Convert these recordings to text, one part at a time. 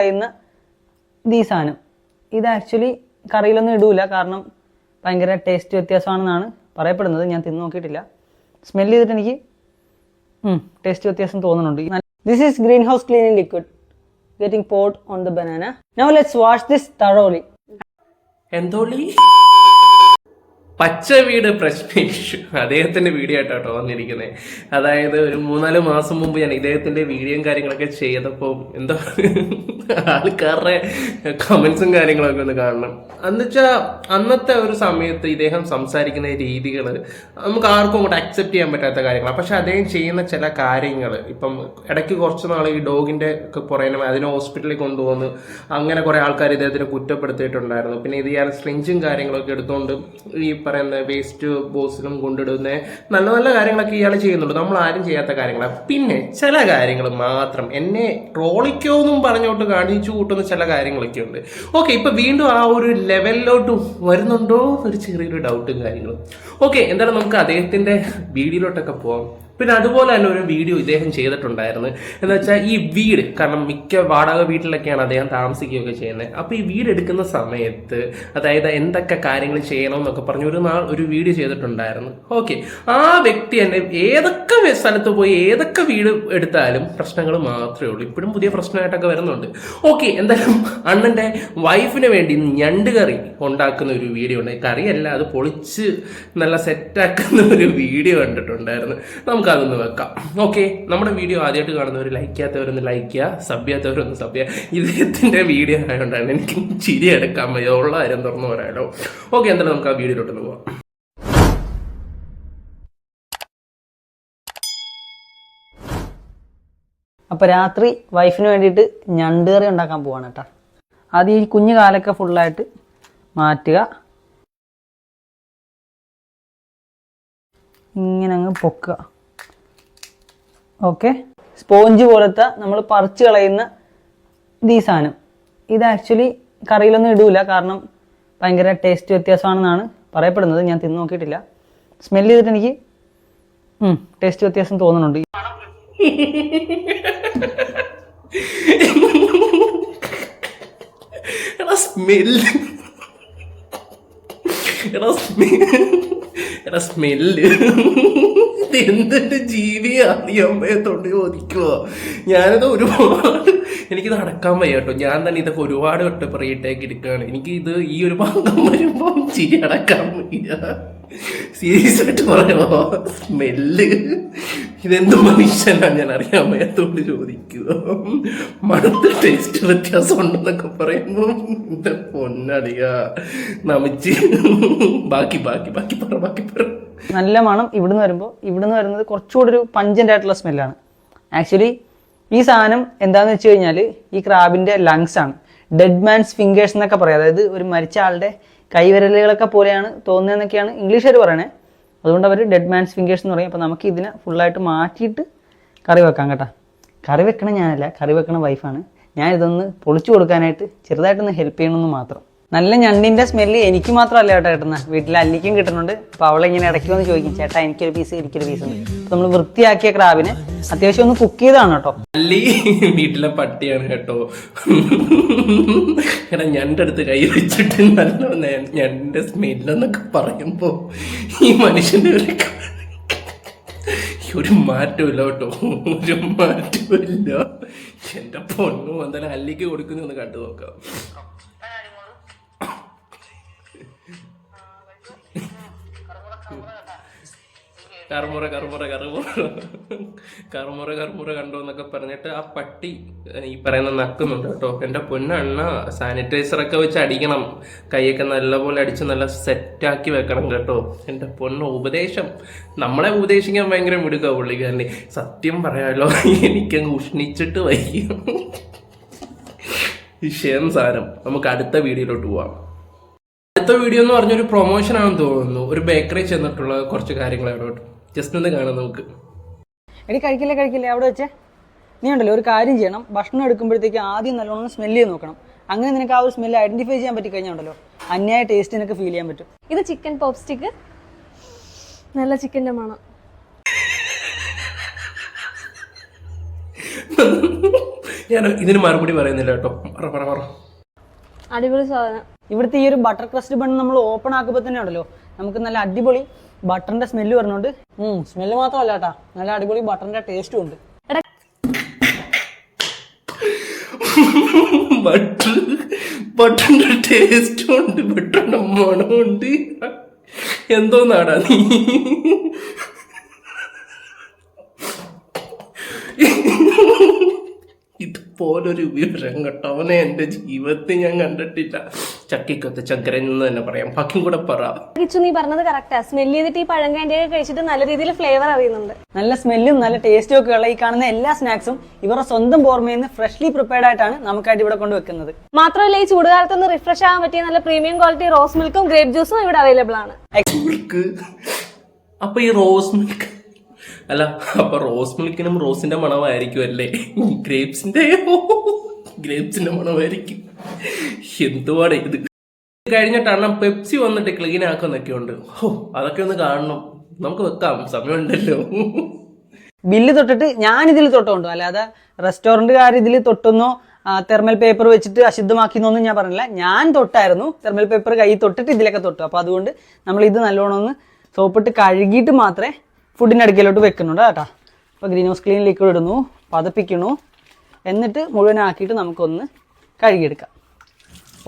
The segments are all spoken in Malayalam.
പറയുന്ന ഈ സാധനം. ഇത് ആക്ച്വലി കറിയിലൊന്നും ഇടൂല. കാരണം ഭയങ്കര ടേസ്റ്റ് വ്യത്യാസമാണെന്നാണ് പറയപ്പെടുന്നത്. ഞാൻ തിന്നു നോക്കിയിട്ടില്ല. സ്മെൽ ചെയ്തിട്ട് എനിക്ക് ടേസ്റ്റ് വ്യത്യാസം തോന്നുന്നുണ്ട്. This is green house cleaning liquid getting pot on the banana now let's wash this തഴോളി എന്തോളി? പച്ച വീട് പ്രശ്നേഷ് അദ്ദേഹത്തിന്റെ വീഡിയോ ആയിട്ടോ വന്നിരിക്കുന്നത് അതായത് ഒരു മൂന്നാൽ മാസം മുമ്പ് ഞാൻ ഇദ്ദേഹത്തിന്റെ വീഡിയോയും കാര്യങ്ങളൊക്കെ ചെയ്തപ്പോൾ എന്താ ആൾക്കാരുടെ കമന്റ്സും കാര്യങ്ങളൊക്കെ ഒന്ന് കാണണം. എന്നുവെച്ചാൽ അന്നത്തെ ഒരു സമയത്ത് ഇദ്ദേഹം സംസാരിക്കുന്ന രീതികൾ നമുക്ക് ആർക്കും അങ്ങോട്ട് അക്സെപ്റ്റ് ചെയ്യാൻ പറ്റാത്ത കാര്യങ്ങളാണ് പക്ഷെ അദ്ദേഹം ചെയ്യുന്ന ചില കാര്യങ്ങൾ ഇപ്പം ഇടയ്ക്ക് കുറച്ച് നാൾ ഈ ഡോഗിന്റെ ഒക്കെ പുറകെ അതിനെ ഹോസ്പിറ്റലിൽ കൊണ്ടുവന്ന് അങ്ങനെ കുറെ ആൾക്കാർ ഇദ്ദേഹത്തിനെ കുറ്റപ്പെടുത്തിയിട്ടുണ്ടായിരുന്നു. പിന്നെ ഇത് ഇയാൾ സ്ട്രിഞ്ചും കാര്യങ്ങളൊക്കെ എടുത്തുകൊണ്ട് ഈ പറയുന്ന വേസ്റ്റ് ബോക്സിലും കൊണ്ടിടുന്ന നല്ല നല്ല കാര്യങ്ങളൊക്കെ ഇയാൾ ചെയ്യുന്നുണ്ട്. നമ്മൾ ആരും ചെയ്യാത്ത കാര്യങ്ങളാണ് പിന്നെ ചില കാര്യങ്ങൾ മാത്രം എന്നെ ട്രോളിക്കോ എന്നും പറഞ്ഞോട്ട് കാണിച്ചു കൂട്ടുന്ന ചില കാര്യങ്ങളൊക്കെ ഉണ്ട്. ഓക്കെ ഇപ്പൊ വീണ്ടും ആ ഒരു ലെവലിലോട്ട് വരുന്നുണ്ടോ? ഒരു ചെറിയൊരു ഡൗട്ടും കാര്യങ്ങളും. ഓക്കെ എന്തായാലും നമുക്ക് അദ്ദേഹത്തിന്റെ വീഡിയോയിലോട്ടൊക്കെ പോവാം. പിന്നെ അതുപോലെ തന്നെ ഒരു വീഡിയോ ഇദ്ദേഹം ചെയ്തിട്ടുണ്ടായിരുന്നു. എന്ന് വെച്ചാൽ ഈ വീട് കാരണം മിക്ക വാടക വീട്ടിലൊക്കെയാണ് അദ്ദേഹം താമസിക്കുകയൊക്കെ ചെയ്യുന്നത് അപ്പോൾ ഈ വീട് എടുക്കുന്ന സമയത്ത് അതായത് എന്തൊക്കെ കാര്യങ്ങൾ ചെയ്യണം എന്നൊക്കെ പറഞ്ഞ് ഒരു നാൾ ഒരു വീഡിയോ ചെയ്തിട്ടുണ്ടായിരുന്നു. ഓക്കെ ആ വ്യക്തി തന്നെ ഏതൊക്കെ സ്ഥലത്ത് പോയി ഏതൊക്കെ വീട് എടുത്താലും പ്രശ്നങ്ങൾ മാത്രമേ ഉള്ളൂ. ഇപ്പോഴും പുതിയ പ്രശ്നമായിട്ടൊക്കെ വരുന്നുണ്ട്. ഓക്കെ എന്തായാലും അണ്ണന്റെ വൈഫിന് വേണ്ടി ഞണ്ട് കറി ഉണ്ടാക്കുന്ന ഒരു വീഡിയോ ഉണ്ട്. കറിയല്ല അത് പൊളിച്ച് നല്ല സെറ്റാക്കുന്ന ഒരു വീഡിയോ കണ്ടിട്ടുണ്ടായിരുന്നു. നമുക്കതൊന്ന് വെക്കാം. ഓക്കെ നമ്മുടെ വീഡിയോ ആദ്യമായിട്ട് കാണുന്നവർ ലൈക്ക് ചെയ്യാത്തവരൊന്ന് ലൈക്ക് ചെയ്യുക സബ് ചെയ്യാത്തവരൊന്ന് സബ് ചെയ്യുക ഇദ്ദേഹത്തിന്റെ വീഡിയോ ആയതുകൊണ്ടാണ് എനിക്ക് ചിരി എടുക്കാൻ വയ്യ. ഉള്ള കാര്യം തുറന്നു പറയാലോ. ഓക്കെ എന്തായാലും നമുക്ക് ആ വീഡിയോയിലോട്ടൊന്ന് പോവാം. അപ്പോൾ രാത്രി വൈഫിന് വേണ്ടിയിട്ട് ഞണ്ട് കറി ഉണ്ടാക്കാൻ പോവാണ് കേട്ടോ. ആദ്യം ഈ കുഞ്ഞു കാലൊക്കെ ഫുള്ളായിട്ട് മാറ്റുക. ഇങ്ങനെ അങ്ങ് പൊക്കുക. ഓക്കെ. സ്പോഞ്ച് പോലത്തെ നമ്മൾ പറിച്ച് കളയുന്ന ഈ സാധനം. ഇത് ആക്ച്വലി കറിയിലൊന്നും ഇടൂല. കാരണം ഭയങ്കര ടേസ്റ്റ് വ്യത്യാസമാണെന്നാണ് പറയപ്പെടുന്നത്. ഞാൻ തിന്നു നോക്കിയിട്ടില്ല. സ്മെൽ ചെയ്തിട്ട് എനിക്ക് ടേസ്റ്റ് വ്യത്യാസം തോന്നുന്നുണ്ട്. എടാ സ്മെല്ല് എടാ സ്മെല്ല്. ജീവിയാ എന്തിന്റെ ജീവിയാണ് ഈ അമ്മയത്തോണ്ട് ചോദിക്കുവോ ഞാനത് ഒരുപാട് എനിക്ക് നടക്കാൻ വയ്യ കേട്ടോ. ഞാൻ തന്നെ ഇതൊക്കെ ഒരുപാട് വട്ടം പറയിട്ടേക്ക് എടുക്കുകയാണ്. എനിക്ക് ഇത് ഈ ഒരു ഭാഗം വരുമ്പോൾ ചിരി അടക്കാൻ വയ്യ. സീരിയസ് ആയിട്ട് പറയുമോ സ്മെല്ല്. ഇതെന്ത് മനുഷ്യനാണ് ഞാൻ അറിയാൻ വയ്യാത്തോണ്ട് ചോദിക്കുക. മണത്ത് ടേസ്റ്റ് വ്യത്യാസം ഉണ്ടെന്നൊക്കെ പറയുമ്പോൾ എന്റെ പൊന്നടിയ. നമിച്ച്. ബാക്കി ബാക്കി ബാക്കി പറ ബാക്കി പറ. നല്ല മണം ഇവിടുന്ന് വരുമ്പോൾ ഇവിടുന്ന് വരുന്നത് കുറച്ചുകൂടി ഒരു പഞ്ചന്റ് ആയിട്ടുള്ള സ്മെല്ലാണ് ആക്ച്വലി ഈ സാധനം എന്താണെന്ന് വെച്ച് കഴിഞ്ഞാൽ ഈ ക്രാബിന്റെ ലങ്സ് ആണ്. ഡെഡ് മാൻസ് ഫിംഗേഴ്സ് എന്നൊക്കെ പറയാം. അതായത് ഒരു മരിച്ച ആളുടെ കൈവിരലുകളൊക്കെ പോലെയാണ് തോന്നുന്നതെന്നൊക്കെയാണ് ഇംഗ്ലീഷുകാർ പറയണേ. അതുകൊണ്ട് അവർ ഡെഡ് മാൻസ് ഫിംഗേഴ്സ് എന്ന് പറയും. അപ്പോൾ നമുക്ക് ഇതിനെ ഫുള്ളായിട്ട് മാറ്റിയിട്ട് കറി വെക്കാം കേട്ടോ. കറി വെക്കണ ഞാനല്ല കറി വെക്കണ വൈഫാണ് ഞാൻ ഇതൊന്ന് പൊളിച്ചു കൊടുക്കാനായിട്ട് ചെറുതായിട്ടൊന്ന് ഹെൽപ്പ് ചെയ്യണമെന്ന് മാത്രം. നല്ല ഞണ്ടിന്റെ സ്മെല്ല് എനിക്ക് മാത്രമല്ല ചേട്ടാ കിട്ടുന്നത് വീട്ടിൽ അല്ലിക്കും കിട്ടുന്നുണ്ട്. അപ്പോൾ അവളെ ഇങ്ങനെ ഇടയ്ക്ക് വന്ന് ചോദിക്കും ചേട്ടാ എനിക്കൊരു പീസ് എനിക്കൊരു പീസ് ഉണ്ട് നമ്മൾ വൃത്തിയാക്കിയ ക്രാബിനെ അത്യാവശ്യം ഒന്ന് കുക്ക് ചെയ്താണ് കേട്ടോ. അല്ലി വീട്ടിലെ പട്ടിയാണ് കേട്ടോ. ഞണ്ട് അടുത്ത് കൈ വെച്ചിട്ട് നല്ല ഞണ്ടിന്റെ സ്മെല്ലെന്നൊക്കെ പറയുമ്പോ ഈ മനുഷ്യന്റെ ഒരു ഒരു മാറ്റമില്ല കേട്ടോ. ഒരു മാറ്റമില്ല എന്റെ പൊണ്ണു എന്തായാലും അല്ലിക്ക് കൊടുക്കുന്നു ഒന്ന് കണ്ടു നോക്കാം. കറുമുറ കറുമുറ കറുമുറ. കറുമുറ കറുമുറ കണ്ടോ എന്നൊക്കെ പറഞ്ഞിട്ട് ആ പട്ടി ഈ പറയുന്ന നക്കുന്നുണ്ട് കേട്ടോ. എന്റെ പൊന്നണ്ണ സാനിറ്റൈസർ ഒക്കെ വെച്ച് അടിക്കണം. കൈയൊക്കെ നല്ലപോലെ അടിച്ച് നല്ല സെറ്റാക്കി വെക്കണം കേട്ടോ. എന്റെ പൊന്ന ഉപദേശം. നമ്മളെ ഉപദേശിക്കാൻ ഭയങ്കര മിടുക്ക പുള്ളിക്കാരനെ. സത്യം പറയാലോ എനിക്കങ്ങ് ഉഷ്ണിച്ചിട്ട് വയ്യ. വിഷയം സാരം. നമുക്ക് അടുത്ത വീഡിയോയിലോട്ട് പോവാം. അടുത്ത വീഡിയോ എന്ന് പറഞ്ഞൊരു പ്രൊമോഷൻ ആണെന്ന് തോന്നുന്നു. ഒരു ബേക്കറി ചെന്നിട്ടുള്ള കുറച്ച് കാര്യങ്ങളാണ് ജസ്റ്റ് ഒന്ന് കാണാം നമുക്ക്. എടി കഴിക്കില്ല കഴിക്കില്ല? അവിടെ വെച്ചേ. നീ ഉണ്ടല്ലോ ഒരു കാര്യം ചെയ്യണം. ഭക്ഷണം എടുക്കുമ്പോഴത്തേക്ക് ആദ്യം നല്ലോണം സ്മെല്ല് ചെയ്ത് നോക്കണം. അങ്ങനെ നിനക്ക് ആ ഒരു സ്മെല്ല് ഐഡന്റിഫൈ ചെയ്യാൻ പറ്റി കഴിഞ്ഞാൽ ഉണ്ടല്ലോ. അന്യായ ടേസ്റ്റ് നിനക്ക് ഫീൽ ചെയ്യാൻ പറ്റും. ഇത് ചിക്കൻ പോപ്പ് സ്റ്റിക്ക് നല്ല ചിക്കന്റെ മണം. ഞാൻ ഇതിന് മറുപടി പറയുന്നില്ല കേട്ടോ. പറ പറ പറ. അടിപൊളി സാധനം. ഇവിടുത്തെ ഈ ഒരു ബട്ടർ ക്രസ്റ്റ് ബൺ നമ്മൾ ഓപ്പൺ ആക്കുമ്പോൾ തന്നെ ഉണ്ടല്ലോ. നമുക്ക് നല്ല അടിപൊളി ബട്ടറിന്റെ സ്മെല്ല് വരുന്നുണ്ട്. സ്മെല്ല് മാത്രമല്ല കേട്ടാ നല്ല അടിപൊളി ബട്ടറിന്റെ ടേസ്റ്റും ഉണ്ട്. ബട്ടർ ബട്ടറിന്റെ ടേസ്റ്റും ഉണ്ട്. ബട്ടറിന്റെ മണമുണ്ട് എന്തോന്നാടാ നീ? ഇതുപോലൊരു വിവരം കേട്ടവനെ എന്റെ ജീവിതത്തിൽ ഞാൻ കണ്ടിട്ടില്ല. ചക്കിക്കൊത്ത ചക്കരൻ എന്ന് തന്നെ പറയാം. ബാക്കിയും കൂടെ പറ. കിച്ചു നീ പറഞ്ഞത് കറക്റ്റാ സ്മെൽ ചെയ്തിട്ട് ഈ പഴം കാൻഡിയൊക്കെ കഴിച്ചിട്ട് നല്ല രീതിയിൽ ഫ്ലേവർ അറിയുന്നുണ്ട്. നല്ല സ്മെല്ലും നല്ല ടേസ്റ്റും ഒക്കെ ഉള്ള ഈ കാണുന്ന എല്ലാ സ്നാക്സും ഇവരുടെ സ്വന്തം ഓർമ്മയിൽ നിന്ന് ഫ്രഷ്ലി പ്രിപ്പയർഡ് ആയിട്ടാണ് നമുക്കായിട്ട് ഇവിടെ കൊണ്ടുവെക്കുന്നത് മാത്രമല്ല ഈ ചൂടുകാലത്ത് ഒന്ന് റിഫ്രഷ് ആകാൻ പറ്റിയ നല്ല പ്രീമിയം ക്വാളിറ്റി റോസ് മിൽക്കും ഗ്രേപ്പ് ജ്യൂസും ഇവിടെ അവൈലബിൾ ആണ്. അപ്പൊ ഈ റോസ് മിൽക്ക് അല്ല അപ്പൊ റോസ് മിൽക്കിനും റോസിന്റെ മണമായിരിക്കും അല്ലേ? ഗ്രേപ്സിന്റെ ഗ്രേപ്സിന്റെ മണമായിരിക്കും. എന്തുവാണ് ഇത്? കഴിഞ്ഞിട്ടാണ് പെപ്സി വന്നിട്ട് ക്ലീൻ ആക്കുന്നൊക്കെ ഉണ്ട് ഓ അതൊക്കെ ഒന്ന് കാണണം. നമുക്ക് വെക്കാം സമയമുണ്ടല്ലോ. ബില്ല് തൊട്ടിട്ട് ഞാൻ ഇതിൽ തൊട്ടുണ്ടോ. അല്ലാതെ റെസ്റ്റോറന്റുകാർ ഇതിൽ തൊട്ടുന്നോ. തെർമൽ പേപ്പർ വെച്ചിട്ട് അശുദ്ധമാക്കിയെന്നൊന്നും ഞാൻ പറഞ്ഞില്ല. ഞാൻ തൊട്ടായിരുന്നു. തെർമൽ പേപ്പർ കൈ തൊട്ടിട്ട് ഇതിലൊക്കെ തൊട്ടു. അപ്പോൾ അതുകൊണ്ട് നമ്മൾ ഇത് നല്ലോണം ഒന്ന് സോപ്പിട്ട് കഴുകിയിട്ട് മാത്രമേ ഫുഡിന്റെ അടുക്കലോട്ട് വെക്കുന്നുണ്ട് കേട്ടോ. അപ്പോൾ ഗ്രീൻ ഹൗസ് ക്ലീൻ ലിക്വിഡ് ഇടുന്നു പതപ്പിക്കണു എന്നിട്ട് മുഴുവനാക്കിയിട്ട് നമുക്കൊന്ന് കഴുകിയെടുക്കാം.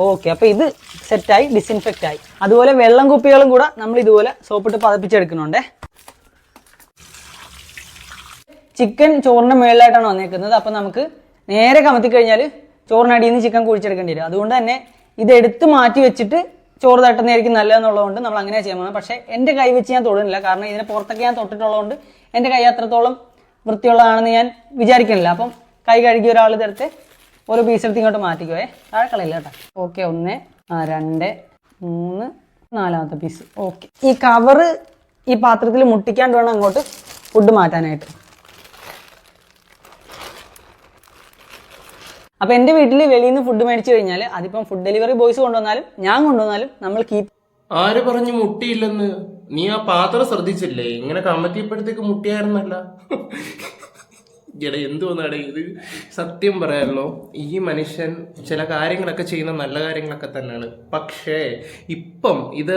ഓക്കെ അപ്പോൾ ഇത് സെറ്റായി ഡിസിൻഫെക്റ്റ് ആയി. അതുപോലെ വെള്ളം കുപ്പികളും കൂടെ നമ്മൾ ഇതുപോലെ സോപ്പിട്ട് പതപ്പിച്ചെടുക്കുന്നുണ്ടേ. ചിക്കൻ ചോറിന്റെ മുകളിലായിട്ടാണ് വന്നേക്കുന്നത്. അപ്പോൾ നമുക്ക് നേരെ കമത്തി കഴിഞ്ഞാൽ ചോറിനടിയിൽ നിന്ന് ചിക്കൻ കുഴിച്ചെടുക്കേണ്ടി വരും. അതുകൊണ്ട് തന്നെ ഇത് എടുത്ത് മാറ്റി വെച്ചിട്ട് ചോറ് തട്ടുന്നതായിരിക്കും നല്ലതെന്നുള്ളതുകൊണ്ട് നമ്മൾ അങ്ങനെ ചെയ്യാൻ പോകുന്നത്. പക്ഷേ എന്റെ കൈ വെച്ച് ഞാൻ തൊടുന്നില്ല. കാരണം ഇതിനെ പുറത്തൊക്കെ ഞാൻ തൊട്ടിട്ടുള്ളതുകൊണ്ട് എന്റെ കൈ അത്രത്തോളം വൃത്തിയുള്ളതാണെന്ന് ഞാൻ വിചാരിക്കുന്നില്ല. അപ്പം കൈ കഴുകിയ ഒരാൾ ഇതെടുത്ത് ഒരു പീസ് എടുത്ത് ഇങ്ങോട്ട് മാറ്റിക്കുവേ താഴെ കളയില്ല കേട്ടോ. ഓക്കെ ഒന്ന് ആ രണ്ട് മൂന്ന് നാലാമത്തെ പീസ് ഓക്കെ. ഈ കവറ് ഈ പാത്രത്തിൽ മുട്ടിക്കാണ്ട് വേണം അങ്ങോട്ട് ഫുഡ് മാറ്റാനായിട്ട്. അപ്പൊ എന്റെ വീട്ടിൽ വെളിയിൽ നിന്ന് ഫുഡ് മേടിച്ചു കഴിഞ്ഞാൽ അതിപ്പം ഫുഡ് ഡെലിവറി ബോയ്സ് കൊണ്ടുവന്നാലും ഞാൻ കൊണ്ടുവന്നാലും നമ്മൾ കീപ് ആര് പറഞ്ഞു മുട്ടിയില്ലെന്ന്? നീ ആ പാത്രം ശ്രദ്ധിച്ചില്ലേ? ഇങ്ങനെ കമത്തിയപ്പോഴത്തേക്ക് മുട്ടിയായിരുന്നല്ല. എടാ എന്തുവന്നാടേ ഇത്? സത്യം പറയാമല്ലോ ഈ മനുഷ്യൻ ചില കാര്യങ്ങളൊക്കെ ചെയ്യുന്ന നല്ല കാര്യങ്ങളൊക്കെ തന്നെയാണ്. പക്ഷേ ഇപ്പം ഇത്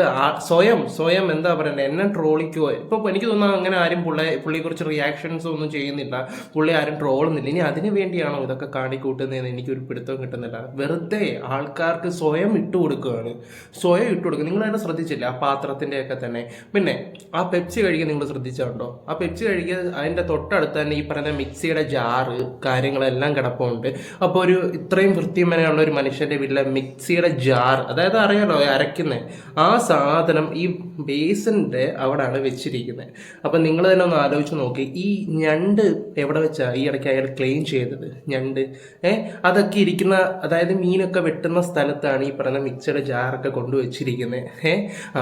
സ്വയം സ്വയം എന്താ പറയണ്ടേ എന്നെ ട്രോളിക്കോ ഇപ്പം എനിക്ക് തോന്നുന്നു അങ്ങനെ ആരും പുള്ളി പുള്ളിയെക്കുറിച്ച് റിയാക്ഷൻസ് ഒന്നും ചെയ്യുന്നില്ല. പുള്ളി ആരും ട്രോളുന്നില്ല. ഇനി അതിനു വേണ്ടിയാണോ ഇതൊക്കെ കാണിക്കൂട്ടുന്നതെന്ന് എനിക്കൊരു പിടുത്തവും കിട്ടുന്നില്ല. വെറുതെ ആൾക്കാർക്ക് സ്വയം ഇട്ടു കൊടുക്കുകയാണ് സ്വയം ഇട്ടു കൊടുക്കുക നിങ്ങൾ അതിനെ ശ്രദ്ധിച്ചില്ല ആ പാത്രത്തിന്റെയൊക്കെ തന്നെ. പിന്നെ ആ പെപ്സി കഴിക്കാൻ നിങ്ങൾ ശ്രദ്ധിച്ചുണ്ടോ ആ പെപ്സി കഴിക്കുക അതിന്റെ തൊട്ടടുത്ത് തന്നെ ഈ പറയുന്ന മിക്സിയുടെ ജാറ് കാര്യങ്ങളെല്ലാം കിടപ്പുണ്ട്. അപ്പോൾ ഒരു ഇത്രയും വൃത്തിമനയുള്ള ഒരു മനുഷ്യന്റെ വീട്ടിലെ മിക്സിയുടെ ജാർ അതായത് അറിയാലോ അരയ്ക്കുന്നത് ആ സാധനം ഈ ബേസിന്റെ അവിടെയാണ് വെച്ചിരിക്കുന്നത് അപ്പം നിങ്ങൾ തന്നെ ഒന്ന് ആലോചിച്ച് നോക്കി ഈ ഞണ്ട് എവിടെ വെച്ചാ ഈ ഇടയ്ക്ക് അയാൾ ക്ലെയിം ചെയ്തത്? ഞണ്ട്. ഏ? അതൊക്കെ ഇരിക്കുന്ന അതായത് മീനൊക്കെ വെട്ടുന്ന സ്ഥലത്താണ് ഈ പറയുന്ന മിക്സിയുടെ ജാറൊക്കെ കൊണ്ടുവച്ചിരിക്കുന്നത് ഏ?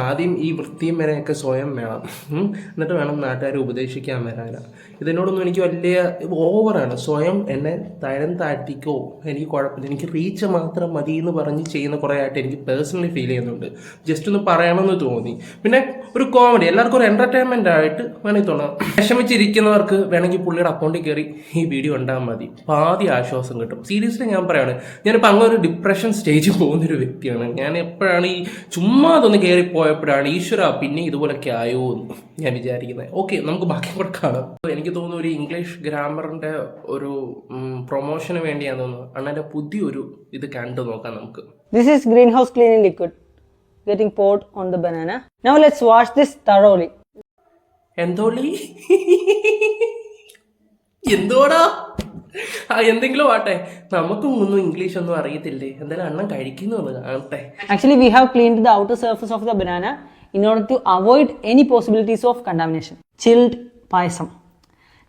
ആദ്യം ഈ വൃത്തിയും വരെയൊക്കെ സ്വയം വേണം. എന്നിട്ട് വേണം നാട്ടുകാരെ ഉപദേശിക്കാൻ വരാനാ. ഇതിനോടൊന്നും എനിക്ക് വലിയ ഓവറാണ് സ്വയം എന്നെ തരം താഴ്ത്തിക്കോ. എനിക്ക് കുഴപ്പമില്ല. എനിക്ക് റീച്ച് മാത്രം മതി എന്ന് പറഞ്ഞ് ചെയ്യുന്ന കുറേ ആയിട്ട് എനിക്ക് പേഴ്സണലി ഫീൽ ചെയ്യുന്നുണ്ട്. ജസ്റ്റ് ഒന്ന് പറയണമെന്ന് തോന്നി. പിന്നെ ഒരു കോമഡി എല്ലാവർക്കും ഒരു എന്റർടൈൻമെന്റ് ആയിട്ട് വേണമെങ്കിൽ തോന്നാം. വിഷമിച്ചിരിക്കുന്നവർക്ക് വേണമെങ്കിൽ പുള്ളിയുടെ അക്കൗണ്ടിൽ കയറി ഈ വീഡിയോ ഉണ്ടാകാൻ മതി. പാതി ആശ്വാസം കിട്ടും. സീരിയസ്ലി ഞാൻ പറയാണ്. ഞാനിപ്പോൾ അങ്ങനെ ഒരു ഡിപ്രഷൻ സ്റ്റേജിൽ പോകുന്നൊരു വ്യക്തിയാണ്. ഞാൻ എപ്പോഴാണ് ഈ ചുമ്മാ അതൊന്ന് കയറി പോയപ്പോഴാണ് ഈശ്വര പിന്നെ ഇതുപോലൊക്കെ ആയോ? എന്ന് ഞാൻ വിചാരിക്കുന്നത് ഓക്കെ നമുക്ക് ബാക്കി കൂടെ കാണാം. എനിക്ക് തോന്നുന്നു ഒരു ഇംഗ്ലീഷ് ഗ്രാമറിന്റെ ഒരു പ്രൊമോഷന് വേണ്ടിയാന്ന് തോന്നുന്നു അണ്ണന്റെ പുതിയൊരു ഇത് കണ്ടു നോക്കാം നമുക്ക് This is greenhouse cleaning liquid getting poured on the banana. Now let's wash this thoroughly. എന്തോളി എന്തോടാ ആ എന്തെങ്കിലും ആട്ടെ നമുക്കും ഒന്നും ഇംഗ്ലീഷ് ഒന്നും അറിയത്തില്ലേ എന്തായാലും അണ്ണൻ കഴിക്കുന്നു ഒന്ന് കാണട്ടെ Actually, we have cleaned the outer surface of the banana in order to avoid any possibilities of contamination. Chilled payasam.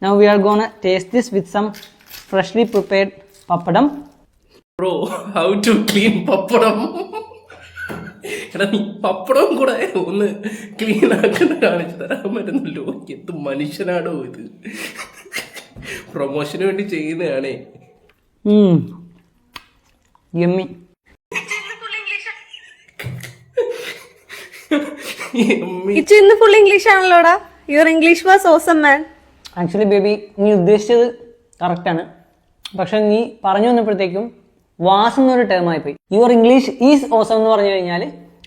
Now we are gonna taste this with some freshly prepared papadam. Bro, how to clean papadam? എടാ നീ പപ്പടം കൂടെ ഒന്ന് ക്ലീൻ ആക്കുന്ന കാണിച്ചു തരാൻ പറ്റുന്നല്ലോ. എന്ത് മനുഷ്യനാണോ ഇത്. പ്രൊമോഷന് വേണ്ടി ചെയ്യുന്നതാണേ. കിച്ചു ഇന്ന് full English ആണല്ലോടാ. Your English was awesome man actually baby നീ ഉദ്ദേശിച്ചത് കറക്റ്റാണ് പക്ഷെ നീ പറഞ്ഞു വന്നപ്പോഴത്തേക്കും വാസ് എന്നൊരു ടേം പോയി. യുവർ ഇംഗ്ലീഷ് ഈസ് ഓസം എന്ന് പറഞ്ഞു കഴിഞ്ഞാൽ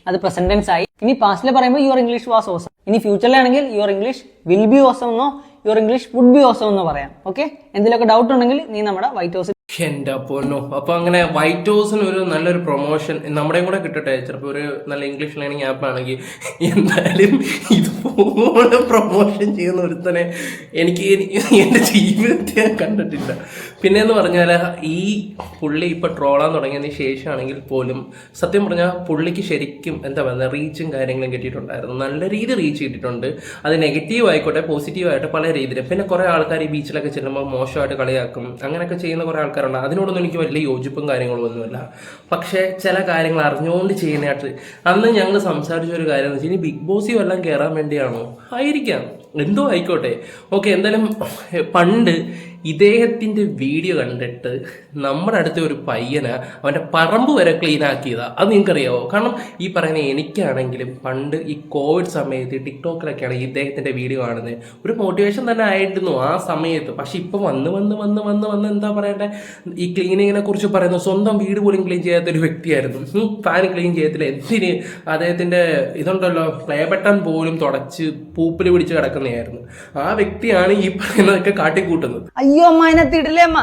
അത് പ്രസന്റ് ആയി. ഇനി പാസ്റ്റിൽ പറയുമ്പോൾ യുവർ ഇംഗ്ലീഷ് വാസ് ഓസം ഇനി ഫ്യൂച്ചറിലാണെങ്കിൽ your English will be awesome എന്നോ your English would be awesome എന്നോ പറയാം. ഓക്കെ എന്തെങ്കിലുമൊക്കെ ഡൗട്ട് ഉണ്ടെങ്കിൽ നീ നമ്മുടെ വൈറ്റ് ഹൗസിൽ എന്റെ പൊന്നോ. അപ്പൊ അങ്ങനെ വൈറ്റ് ഹൗസിന് ഒരു നല്ലൊരു പ്രൊമോഷൻ നമ്മുടെയും കൂടെ കിട്ടട്ടെ. ചിലപ്പോൾ ഒരു നല്ല ഇംഗ്ലീഷ് ലേണിംഗ് ആപ്പ് ആണെങ്കിൽ എന്തായാലും ഇതുപോലെ പ്രൊമോഷൻ ചെയ്യുന്ന ഒരുത്തനെ എനിക്ക് എന്റെ ഞാൻ കണ്ടിട്ടില്ല. പിന്നെ എന്ന് പറഞ്ഞാൽ ഈ പുള്ളി ഇപ്പൊ ട്രോളാൻ തുടങ്ങിയതിന് ശേഷമാണെങ്കിൽ പോലും സത്യം പറഞ്ഞാൽ പുള്ളിക്ക് ശരിക്കും എന്താ പറയുക റീച്ചും കാര്യങ്ങളും കിട്ടിയിട്ടുണ്ടായിരുന്നു. നല്ല രീതി റീച്ച് കിട്ടിയിട്ടുണ്ട്. അത് നെഗറ്റീവ് ആയിക്കോട്ടെ പോസിറ്റീവ് ആയിട്ട് പല രീതിയിൽ പിന്നെ കുറെ ആൾക്കാർ ഈ ബീച്ചിലൊക്കെ ചെല്ലുമ്പോൾ മോശമായിട്ട് കളിയാക്കും. അങ്ങനെയൊക്കെ ചെയ്യുന്ന കുറെ ആൾക്കാരുണ്ട്. അതിനോടൊന്നും എനിക്ക് വലിയ യോജിപ്പും കാര്യങ്ങളും ഒന്നുമില്ല. പക്ഷേ ചില കാര്യങ്ങൾ അറിഞ്ഞുകൊണ്ട് ചെയ്യുന്നതായിട്ട് അന്ന് ഞങ്ങൾ സംസാരിച്ച ഒരു കാര്യം എന്ന് വെച്ചാൽ ബിഗ് ബോസി വല്ലതും കയറാൻ വേണ്ടിയാണോ? ആയിരിക്കാം. എന്തോ ആയിക്കോട്ടെ. ഓക്കെ എന്തായാലും പണ്ട് ഇദ്ദേഹത്തിന്റെ വീഡിയോ കണ്ടിട്ട് നമ്മുടെ അടുത്ത ഒരു പയ്യന് അവന്റെ പറമ്പ് വരെ ക്ലീൻ ആക്കിയതാ. അത് നിങ്ങൾക്കറിയാവോ? കാരണം ഈ പറയുന്ന എനിക്കാണെങ്കിലും പണ്ട് ഈ കോവിഡ് സമയത്ത് ടിക്ടോക്കിലൊക്കെയാണ് ഈ ഇദ്ദേഹത്തിന്റെ വീഡിയോ കാണുന്നത്. ഒരു മോട്ടിവേഷൻ തന്നെ ആയിരുന്നു ആ സമയത്ത്. പക്ഷെ ഇപ്പൊ വന്ന് വന്ന് വന്ന് വന്ന് വന്ന് എന്താ പറയണ്ടേ? ഈ ക്ലീനിങ്ങിനെ കുറിച്ച് പറയുന്നു സ്വന്തം വീട് പോലും ക്ലീൻ ചെയ്യാത്ത ഒരു വ്യക്തിയായിരുന്നു ഫാൻ ക്ലീൻ ചെയ്യത്തില്ല. എന്തിന്? അദ്ദേഹത്തിന്റെ ഇതുണ്ടല്ലോ പ്ലേ ബട്ടൺ പോലും തുടച്ച് പൂപ്പിൽ പിടിച്ച് കിടക്കുന്നതായിരുന്നു ആ വ്യക്തിയാണ് ഈ പറയുന്നതൊക്കെ കാട്ടിക്കൂട്ടുന്നത്. അമ്മ അതിനകത്ത് ഇടില്ലേ അമ്മ?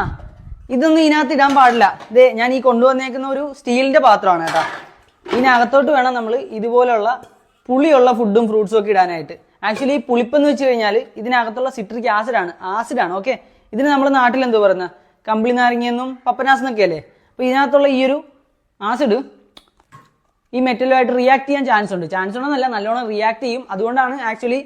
ഇതൊന്നും ഇതിനകത്ത് ഇടാൻ പാടില്ല. ദേ ഞാൻ ഈ കൊണ്ടുവന്നേക്കുന്ന ഒരു സ്റ്റീലിന്റെ പാത്രമാണ് കേട്ടോ. ഇതിനകത്തോട്ട് വേണം നമ്മൾ ഇതുപോലുള്ള പുളിയുള്ള ഫുഡും ഫ്രൂട്ട്സും ഒക്കെ ഇടാനായിട്ട്. ആക്ച്വലി ഈ പുളിപ്പെന്ന് വെച്ച് കഴിഞ്ഞാൽ ഇതിനകത്തുള്ള സിട്രിക് ആസിഡാണ് ആസിഡാണ് ഓക്കെ ഇതിന് നമ്മൾ നാട്ടിൽ എന്തോ പറയുന്നത് കമ്പിളി നാരങ്ങയെന്നും പപ്പനാസ് എന്നൊക്കെ അല്ലേ? അപ്പോൾ ഇതിനകത്തുള്ള ഈ ഒരു ആസിഡ് ഈ മെറ്റലുമായിട്ട് റിയാക്ട് ചെയ്യാൻ ചാൻസ് ഉണ്ട്. ചാൻസ് ഉണ്ടെന്നല്ല നല്ലോണം റിയാക്ട് ചെയ്യും. അതുകൊണ്ടാണ് ആക്ച്വലി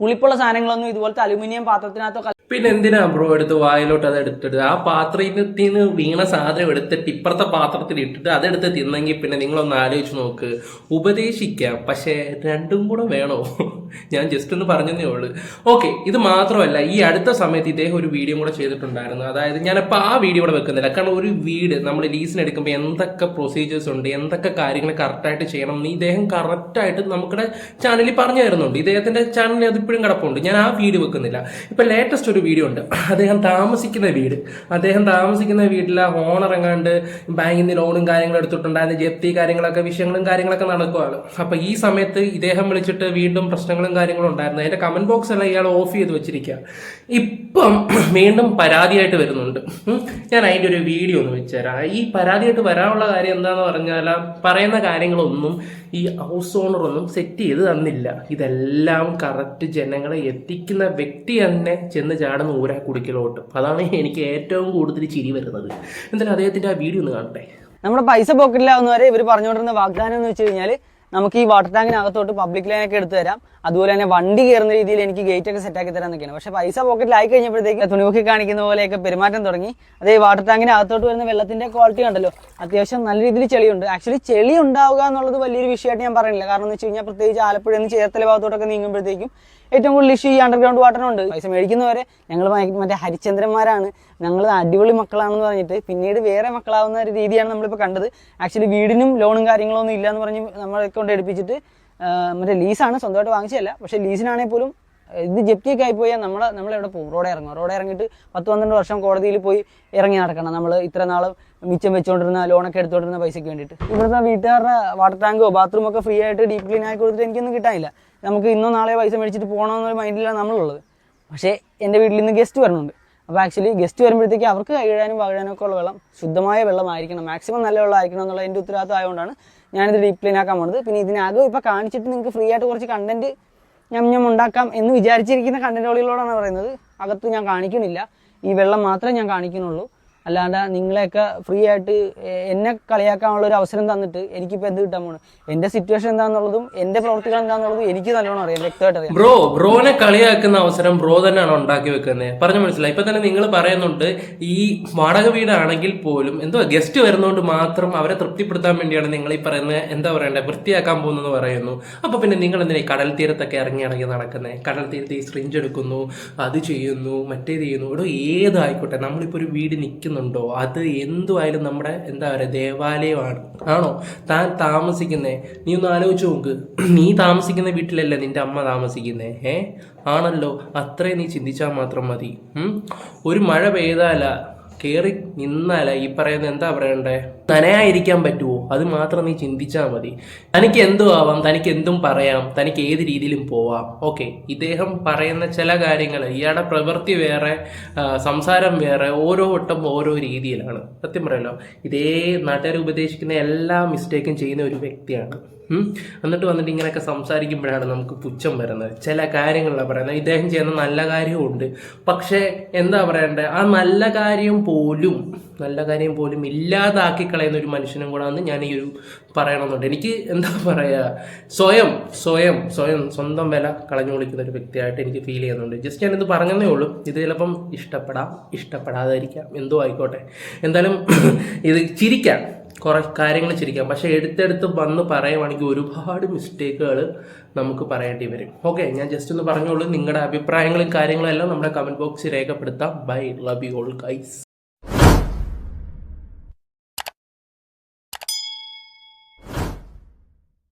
പുളിപ്പുള്ള സാധനങ്ങളൊന്നും ഇതുപോലത്തെ അലുമിനിയം പാത്രത്തിനകത്തോ പിന്നെ എന്തിനാ ബ്രോ എടുത്ത് വായിലോട്ട് അത് എടുത്തിട്ട്? ആ പാത്രത്തിൽ നിന്ന് വീണ സാധനം എടുത്തിട്ട് ഇപ്പുറത്തെ പാത്രത്തിൽ ഇട്ടിട്ട് അതെടുത്ത് തിന്നെങ്കിൽ പിന്നെ നിങ്ങളൊന്ന് ആലോചിച്ച് നോക്ക്. ഉപദേശിക്കാം പക്ഷേ രണ്ടും കൂടെ വേണോ? ഞാൻ ജസ്റ്റ് ഒന്ന് പറഞ്ഞതേ ഉള്ളൂ. ഓക്കെ ഇത് മാത്രമല്ല ഈ അടുത്ത സമയത്ത് ഇദ്ദേഹം ഒരു വീഡിയോ കൂടെ ചെയ്തിട്ടുണ്ടായിരുന്നു. അതായത് ഞാനിപ്പോൾ ആ വീഡിയോ കൂടെ വെക്കുന്നില്ല. കാരണം ഒരു വീട് നമ്മൾ ലീസിന് എടുക്കുമ്പോൾ എന്തൊക്കെ പ്രൊസീജിയേഴ്സ് ഉണ്ട് എന്തൊക്കെ കാര്യങ്ങൾ കറക്റ്റായിട്ട് ചെയ്യണം എന്ന് ഇദ്ദേഹം കറക്റ്റായിട്ട് നമ്മുടെ ചാനലിൽ പറഞ്ഞു തരുന്നുണ്ട് ഇദ്ദേഹത്തിന്റെ ചാനലിൽ അതിപ്പോഴും കിടപ്പുണ്ട്. ഞാൻ ആ വീട് വെക്കുന്നില്ല. ഇപ്പൊ ലേറ്റസ്റ്റ് ഒരു വീഡിയോ ഉണ്ട്. അദ്ദേഹം താമസിക്കുന്ന വീട്. അദ്ദേഹം താമസിക്കുന്ന വീട്ടിലെ ഓണർ എങ്ങാണ്ട് ബാങ്കിൽ നിന്ന് ലോണും കാര്യങ്ങളും എടുത്തിട്ടുണ്ടായിരുന്ന. ജപ്തി കാര്യങ്ങളൊക്കെ വിഷയങ്ങളും കാര്യങ്ങളൊക്കെ നടക്കുകയാണ് അപ്പൊ ഈ സമയത്ത് ഇദ്ദേഹം വിളിച്ചിട്ട് വീണ്ടും പ്രശ്നങ്ങളും കാര്യങ്ങളും ഉണ്ടായിരുന്നു. അതിന്റെ കമന്റ് ബോക്സ് എല്ലാം ഇയാൾ ഓഫ് ചെയ്ത് വെച്ചിരിക്കുക. ഇപ്പം വീണ്ടും പരാതിയായിട്ട് വരുന്നുണ്ട്. ഞാൻ അതിന്റെ ഒരു വീഡിയോ ഒന്ന് വെച്ചുതരാം ഈ പരാതിയായിട്ട് വരാനുള്ള കാര്യം എന്താന്ന് പറഞ്ഞാൽ പറയുന്ന കാര്യങ്ങളൊന്നും ഈ ഹൗസ് ഓണർ ഒന്നും സെറ്റ് ചെയ്ത് തന്നില്ല. ഇതെല്ലാം കറക്റ്റ് ജനങ്ങളെ എത്തിക്കുന്ന വ്യക്തി തന്നെ ചെന്ന് ചാടുന്ന ഊരാ കുടിക്കലോട്ട്. അതാണ് എനിക്ക് ഏറ്റവും കൂടുതൽ ചിരി വരുന്നത്. എന്തായാലും അദ്ദേഹത്തിന്റെ ആ വീഡിയോ ഒന്ന് കാണട്ടെ. നമ്മുടെ പൈസ പോക്കറ്റിലാവുന്നവരെ ഇവർ പറഞ്ഞുകൊണ്ടിരുന്ന വാഗ്ദാനം എന്ന് വെച്ച് കഴിഞ്ഞാൽ നമുക്ക് ഈ വാട്ടർ ടാങ്കിനകത്തോട്ട് പബ്ലിക് ലൈനൊക്കെ എടുത്തു തരാം. അതുപോലെ തന്നെ വണ്ടി കയറുന്ന രീതിയിൽ എനിക്ക് ഗേറ്റ് ഒക്കെ സെറ്റ് ആക്കി തരാൻ എന്നൊക്കെയാണ് പക്ഷേ പൈസ പോക്കറ്റിലായി കഴിഞ്ഞപ്പോഴത്തേക്ക് തുണിമുഖി കാണിക്കുന്ന പോലെയൊക്കെ പെരുമാറ്റം തുടങ്ങി. അതേ വാട്ടർ ടാങ്കിനകത്തോട്ട് വരുന്ന വെള്ളത്തിന്റെ ക്വാളിറ്റി കണ്ടല്ലോ. അത്യാവശ്യം നല്ല രീതിയിൽ ചെളിയുണ്ട്. ആക്ച്വലി ചെളി ഉണ്ടാവുക എന്നുള്ളത് വലിയൊരു വിഷയമായിട്ട് ഞാൻ പറയുന്നില്ല. കാരണം എന്ന് വെച്ച് കഴിഞ്ഞാൽ പ്രത്യേകിച്ച് ആലപ്പുഴ ചേർത്തല ഭാഗത്തോട്ടൊക്കെ നീങ്ങുമ്പോഴത്തേക്കും ഏറ്റവും കൂടുതൽ ഇഷ്യൂ ഈ അണ്ടർഗ്രൗണ്ട് വാട്ടറിനുണ്ട് പൈസ മേടിക്കുന്നവരെ ഞങ്ങൾ മറ്റേ ഹരിചന്ദ്രന്മാരാണ് ഞങ്ങൾ അടിപൊളി മക്കളാണെന്ന് പറഞ്ഞിട്ട് പിന്നീട് വേറെ മക്കളാവുന്ന ഒരു രീതിയാണ് നമ്മളിപ്പോൾ കണ്ടത്. ആക്ച്വലി വീടിനും ലോണും കാര്യങ്ങളൊന്നും ഇല്ല എന്ന് പറഞ്ഞ് നമ്മളെ കൊണ്ട് എടുപ്പിച്ചിട്ട് മറ്റേ ലീസാണ് സ്വന്തമായിട്ട് വാങ്ങിച്ചതല്ല. പക്ഷേ ലീസിനാണെങ്കിൽ പോലും ഇത് ജപ്തിയൊക്കെ ആയിപ്പോയാൽ നമ്മൾ നമ്മളെവിടെ പോകും റോഡ് ഇറങ്ങും റോഡ് ഇറങ്ങിയിട്ട് പത്ത് പന്ത്രണ്ട് വർഷം കോടതിയിൽ പോയി ഇറങ്ങി നടക്കണം. നമ്മൾ ഇത്ര നാൾ മിച്ചം വെച്ചുകൊണ്ടിരുന്ന ലോണൊക്കെ എടുത്തുകൊണ്ടിരുന്ന പൈസയ്ക്ക് വേണ്ടിയിട്ട്. ഇവിടുത്തെ വീട്ടുകാരുടെ വാട്ടർ ടാങ്കോ ബാത്റൂമൊക്കെ ഫ്രീ ആയിട്ട് ഡീപ് ക്ലീൻ ആയി കൊടുത്തിട്ട് എനിക്കൊന്നും കിട്ടാനില്ല. നമുക്ക് ഇന്നോ നാളെയോ പൈസ മേടിച്ചിട്ട് പോകണമെന്നൊരു മൈൻഡിലാണ് നമ്മളുള്ളത്. പക്ഷേ എന്റെ വീട്ടിൽ നിന്ന് ഗസ്റ്റ് വരുന്നുണ്ട്. അപ്പോൾ ആക്ച്വലി ഗസ്റ്റ് വരുമ്പോഴത്തേക്ക് അവർക്ക് കഴുകാനും പകഴാനും ഒക്കെ ഉള്ള വെള്ളം ശുദ്ധമായ വെള്ളമായിരിക്കണം. മാക്സിമം നല്ല വെള്ളമായിരിക്കണം എന്നുള്ള എന്റെ ഉത്തരവാദിത്വം ആയതുകൊണ്ടാണ് ഞാനിത് ഡീപ് ക്ലീൻ ആക്കാൻ പോകുന്നത് പിന്നെ ഇതിനകം ഇപ്പോൾ കാണിച്ചിട്ട് നിങ്ങൾക്ക് ഫ്രീ ആയിട്ട് കുറച്ച് കണ്ടന്റ് ഞം ഞം ഉണ്ടാക്കാം എന്ന് വിചാരിച്ചിരിക്കുന്ന കണ്ടന്റുകളിലോടാണ് പറയുന്നത്. അകത്ത് ഞാൻ കാണിക്കുന്നില്ല. ഈ വെള്ളം മാത്രമേ ഞാൻ കാണിക്കുന്നുള്ളൂ. അല്ലാണ്ട് നിങ്ങളെയൊക്കെ ഫ്രീ ആയിട്ട് എന്നെ കളിയാക്കാനുള്ള ഒരു അവസരം തന്നിട്ട് എനിക്കിപ്പോൾ എന്ത് കിട്ടാൻ പോണ്? എന്റെ സിറ്റുവേഷൻ എന്താണെന്നുള്ളതും എന്റെ പ്രവർത്തികൾ എന്താണെന്നുള്ളതും എനിക്ക് നല്ലോണം അറിയാം വ്യക്തമായിട്ട് അറിയാം. ബ്രോ ബ്രോനെ കളിയാക്കുന്ന അവസരം ബ്രോ തന്നെയാണ് ഉണ്ടാക്കി വെക്കുന്നത് പറഞ്ഞു മനസ്സിലായി. ഇപ്പൊ തന്നെ നിങ്ങൾ പറയുന്നുണ്ട് ഈ വാടക വീടാണെങ്കിൽ പോലും എന്തോ ഗസ്റ്റ് വരുന്നതുകൊണ്ട് മാത്രം അവരെ തൃപ്തിപ്പെടുത്താൻ വേണ്ടിയാണ് നിങ്ങൾ ഈ പറയുന്നത് എന്താ പറയണ്ടേ വൃത്തിയാക്കാൻ പോകുന്നതെന്ന് പറയുന്നു. അപ്പൊ പിന്നെ നിങ്ങൾ എന്തിനാ കടൽ തീരത്തൊക്കെ ഇറങ്ങി ഇറങ്ങി നടക്കുന്നത് കടൽ തീരത്ത് ഈ സ്ട്രിഞ്ച് എടുക്കുന്നു അത് ചെയ്യുന്നു മറ്റേത് ചെയ്യുന്നു. ഇവിടെ ഏതായിക്കോട്ടെ നമ്മളിപ്പോ ഒരു വീട് നിൽക്കുന്നുണ്ടോ അത് എന്തുമായാലും നമ്മുടെ എന്താ പറയുക ദേവാലയമാണ്. ആണോ? താൻ താമസിക്കുന്നേ. നീ ഒന്ന് ആലോചിച്ച് നോക്ക്. നീ താമസിക്കുന്ന വീട്ടിലല്ലേ നിന്റെ അമ്മ താമസിക്കുന്നേ? ഏ ആണല്ലോ. അത്രയും നീ ചിന്തിച്ചാൽ മാത്രം മതി. ഒരു മഴ പെയ്താല കയറി നിന്നാല ഈ പറയുന്ന എന്താ പറയണ്ടേ? നനയായിരിക്കാൻ പറ്റുമോ അത് മാത്രം നീ ചിന്തിച്ചാൽ മതി. തനിക്ക് എന്തും ആവാം തനിക്ക് എന്തും പറയാം തനിക്ക് ഏത് രീതിയിലും പോവാം. ഓക്കെ. ഇദ്ദേഹം പറയുന്ന ചില കാര്യങ്ങൾ ഇയാളുടെ പ്രവൃത്തി വേറെ സംസാരം വേറെ ഓരോ വട്ടം ഓരോ രീതിയിലാണ്. സത്യം പറയല്ലോ ഇതേ നാട്ടുകാർ ഉപദേശിക്കുന്ന എല്ലാ മിസ്റ്റേക്കും ചെയ്യുന്ന ഒരു വ്യക്തിയാണ്. എന്നിട്ട് വന്നിട്ട് ഇങ്ങനെയൊക്കെ സംസാരിക്കുമ്പോഴാണ് നമുക്ക് പുച്ഛം വരുന്നത്. ചില കാര്യങ്ങളിലാണ് പറയുന്നത്. ഇദ്ദേഹം ചെയ്യുന്ന നല്ല കാര്യമുണ്ട് പക്ഷേ എന്താ പറയണ്ടേ? ആ നല്ല കാര്യം പോലും നല്ല കാര്യം പോലും ഇല്ലാതാക്കി കളയുന്ന ഒരു മനുഷ്യനും കൂടാന്ന് ഞാൻ ഈ ഒരു പറയണമെന്നുണ്ട്. എനിക്ക് എന്താ പറയുക സ്വയം സ്വയം സ്വയം സ്വന്തം വില കളഞ്ഞു കുളിക്കുന്ന ഒരു വ്യക്തിയായിട്ട് എനിക്ക് ഫീൽ ചെയ്യുന്നുണ്ട്. ജസ്റ്റ് ഞാനിത് പറഞ്ഞതേ ഉള്ളൂ. ഇത് ചിലപ്പം ഇഷ്ടപ്പെടാം ഇഷ്ടപ്പെടാതായിരിക്കാം എന്തോ ആയിക്കോട്ടെ. എന്തായാലും ഇത് ചിരിക്കാം കുറേ കാര്യങ്ങൾ ചിരിക്കാം. പക്ഷേ എടുത്തെടുത്ത് വന്ന് പറയുവാണെങ്കിൽ ഒരുപാട് മിസ്റ്റേക്കുകൾ നമുക്ക് പറയേണ്ടി വരും. ഓക്കെ ഞാൻ ജസ്റ്റ് ഒന്ന് പറഞ്ഞോളൂ നിങ്ങളുടെ അഭിപ്രായങ്ങളും കാര്യങ്ങളും എല്ലാം നമ്മുടെ കമന്റ് ബോക്സിൽ രേഖപ്പെടുത്താം. Bye love you all guys